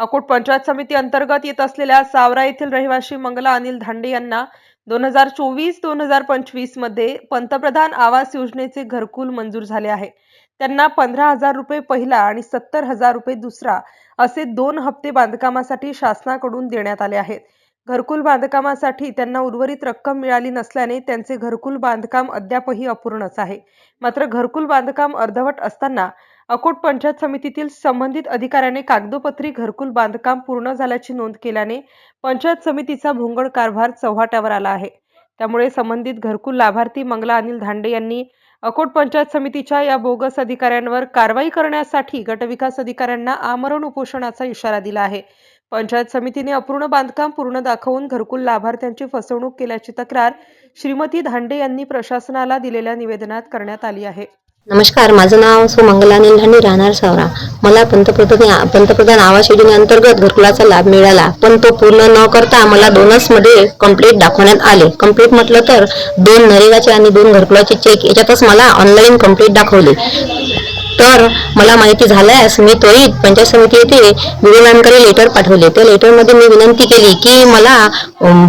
अकोट पंचायत समिती अंतर्गत येत असलेल्या सावरा येथील रहिवासी मंगला अनिल धांडे यांना दोन हजार चोवीस दोन हजार पंचवीसमध्ये पंतप्रधान आवास योजनेचे घरकुल मंजूर झाले आहे. त्यांना पंधरा हजार रुपये पहिला आणि सत्तर हजार रुपये दुसरा असे दोन हप्ते बांधकामासाठी शासनाकडून देण्यात आले आहेत. घरकुल बांधकामासाठी त्यांना उर्वरित रक्कम मिळाली नसल्याने त्यांचे घरकुल बांधकाम अद्यापही अपूर्णच आहे. मात्र घरकुल बांधकाम अर्धवट असताना अकोट पंचायत समितीतील संबंधित अधिकाऱ्याने कागदोपत्री घरकुल बांधकाम पूर्ण झाल्याची नोंद केल्याने पंचायत समितीचा भोंगळ कारभार चव्हाट्यावर आला आहे. त्यामुळे संबंधित घरकुल लाभार्थी मंगला अनिल धांडे यांनी अकोट पंचायत समितीच्या या बोगस अधिकाऱ्यांवर कारवाई करण्यासाठी गटविकास अधिकाऱ्यांना आमरण उपोषणाचा इशारा दिला आहे. पंचायत समितीने अपूर्ण बांधकाम पूर्ण दाखवून घरकुल लाभार्थ्यांची फसवणूक केल्याची तक्रार श्रीमती धांडे यांनी प्रशासनाला दिलेल्या निवेदनात करण्यात आली आहे. नमस्कार माझं नाव सुमंगला निलहणी राहणार सावरा. मला पंतप्रधान पंतप्रधान आवास योजनेअंतर्गत घरकुलाचा लाभ मिळाला पण तो पूर्ण न करता मला दोनच मध्ये कंप्लीट दाखवण्यात आले. कंप्लीट म्हटलं तर दोन नरेगाचे आणि दोन घरकुलाचे चेक याच्यातच मला ऑनलाईन कंप्लीट दाखवले. तर मला माहिती झाल्यास मी त्वरित पंचायत समिती येथे विधिमंडळाकडे लेटर पाठवले. त्या लेटरमध्ये मी विनंती केली की मला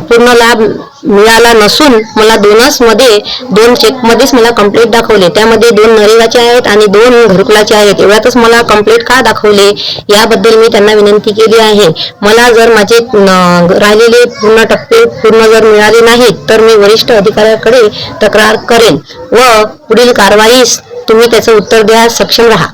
पूर्ण लाभ मिळाला नसून मला दोनच मध्ये दोन चेकमध्येच मला कंप्लेट दाखवले. त्यामध्ये दोन नरेगाचे आहेत आणि दोन घरकुलाचे आहेत. एवढ्यातच मला कंप्लेट का दाखवले? याबद्दल मी त्यांना विनंती केली आहे. मला जर माझे राहिलेले पूर्ण टप्पे पूर्ण जर मिळाले नाहीत तर मी वरिष्ठ अधिकाऱ्याकडे तक्रार करेन व पुढील कारवाईस तुम्ही त्याचं उत्तर द्यास सक्षम राहा.